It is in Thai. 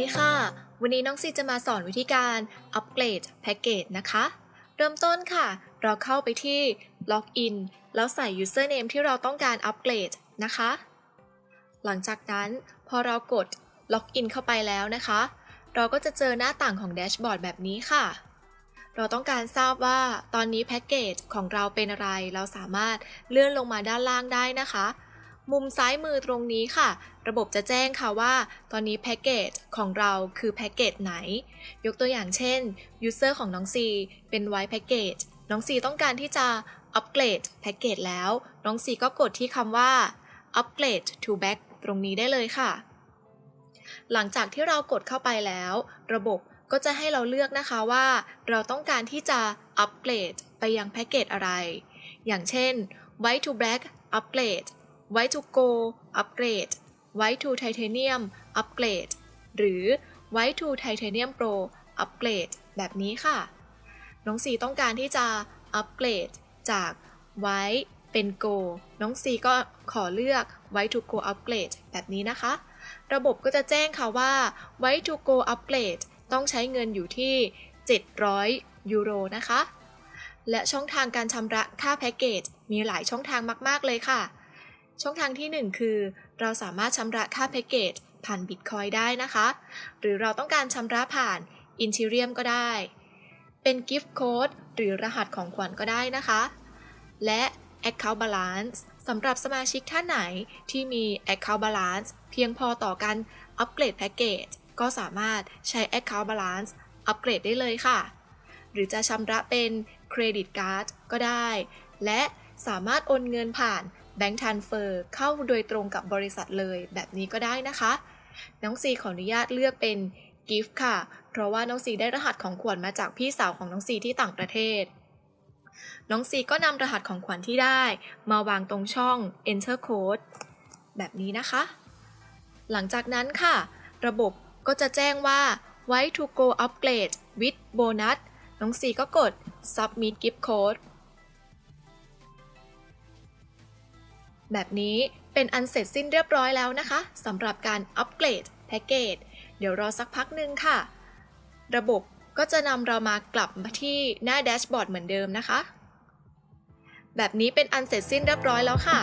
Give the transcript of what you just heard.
ดีค่ะ วันนี้น้องซีจะมาสอนวิธีการอัปเกรดแพ็กเกจนะคะ เริ่มต้นค่ะ เราเข้าไปที่ล็อกอินแล้วใส่ username ที่เราต้องการอัปเกรดนะคะ หลังจากนั้นพอเรากดล็อกอินเข้าไปแล้วนะคะ เราก็จะเจอหน้าต่างของแดชบอร์ดแบบนี้ค่ะ เราต้องการทราบว่าตอนนี้แพ็กเกจของเราเป็นอะไร เราสามารถเลื่อนลงมาด้านล่างได้นะคะ มุมซ้ายมือตรงนี้ค่ะ ระบบจะแจ้งค่ะว่า ตอนนี้แพ็กเกจของเราคือแพ็กเกจไหน ยกตัวอย่างเช่น User ของน้องซีเป็นไวแพ็กเกจน้องซีต้องการที่จะอัปเกรดแพ็กเกจแล้ว น้องซีก็กดที่คำว่า upgrade to back ตรงนี้ได้เลยค่ะ หลังจากที่เรากดเข้าไปแล้ว ระบบก็จะให้เราเลือกนะคะว่า เราต้องการที่จะอัปเกรดไปยังแพ็กเกจอะไร อย่างเช่น White to Black Upgrade White to Gold Upgrade White to Titanium Upgrade หรือ White to Titanium Pro Upgrade แบบนี้ค่ะ น้องซีต้องการที่จะอัปเกรดจาก White เป็น Gold น้องซีก็ขอเลือก White to Gold Upgrade แบบนี้นะคะ ระบบก็จะแจ้งค่ะว่า White to Go Upgrade ต้องใช้เงินอยู่ที่ 700 ยูโรนะคะ และช่องทางการชำระค่าแพ็กเกจมีหลายช่องทางมาก ๆ เลยค่ะ ช่องทางที่ 1 คือ เราสามารถชำระค่าแพ็กเกจผ่านบิตคอยได้นะคะ หรือเราต้องการชำระผ่านอิน t เรียมก็ได้ เป็นกิฟต์โค้ดหรือรหัสของขวัญก็ได้นะคะ และ Account Balance สำหรับสมาชิกท่านไหนที่มี Account Balance เพียงพอต่อการอัปเกรดแพ็กเกจก็สามารถใช้ Account Balance อัปเกรดได้เลยค่ะ หรือจะชำระเป็นเครดิตการ์ดก็ได้ และสามารถโอนเงินผ่าน แบงก์ทันเฟอร์เข้าโดยตรงกับบริษัทเลยแบบนี้ก็ได้นะคะ น้องซีขออนุญาตเลือกเป็นกิฟต์ค่ะ เพราะว่าน้องซีได้รหัสของขวัญมาจากพี่สาวของน้องซีที่ต่างประเทศ น้องซีก็นำรหัสของขวัญที่ได้ มาวางตรงช่อง enter code แบบนี้นะคะ หลังจากนั้นค่ะ ระบบก็จะแจ้งว่า White to go upgrade with bonus น้องซีก็กด submit gift code แบบนี้เป็นอันเสร็จสิ้นเรียบร้อยแล้วนะคะสำหรับการอัปเกรดแพ็กเกจเดี๋ยวรอสักพักหนึ่งค่ะ ระบบก็จะนำเรามากลับมาที่หน้าแดชบอร์ดเหมือนเดิมนะคะ แบบนี้เป็นอันเสร็จสิ้นเรียบร้อยแล้วค่ะ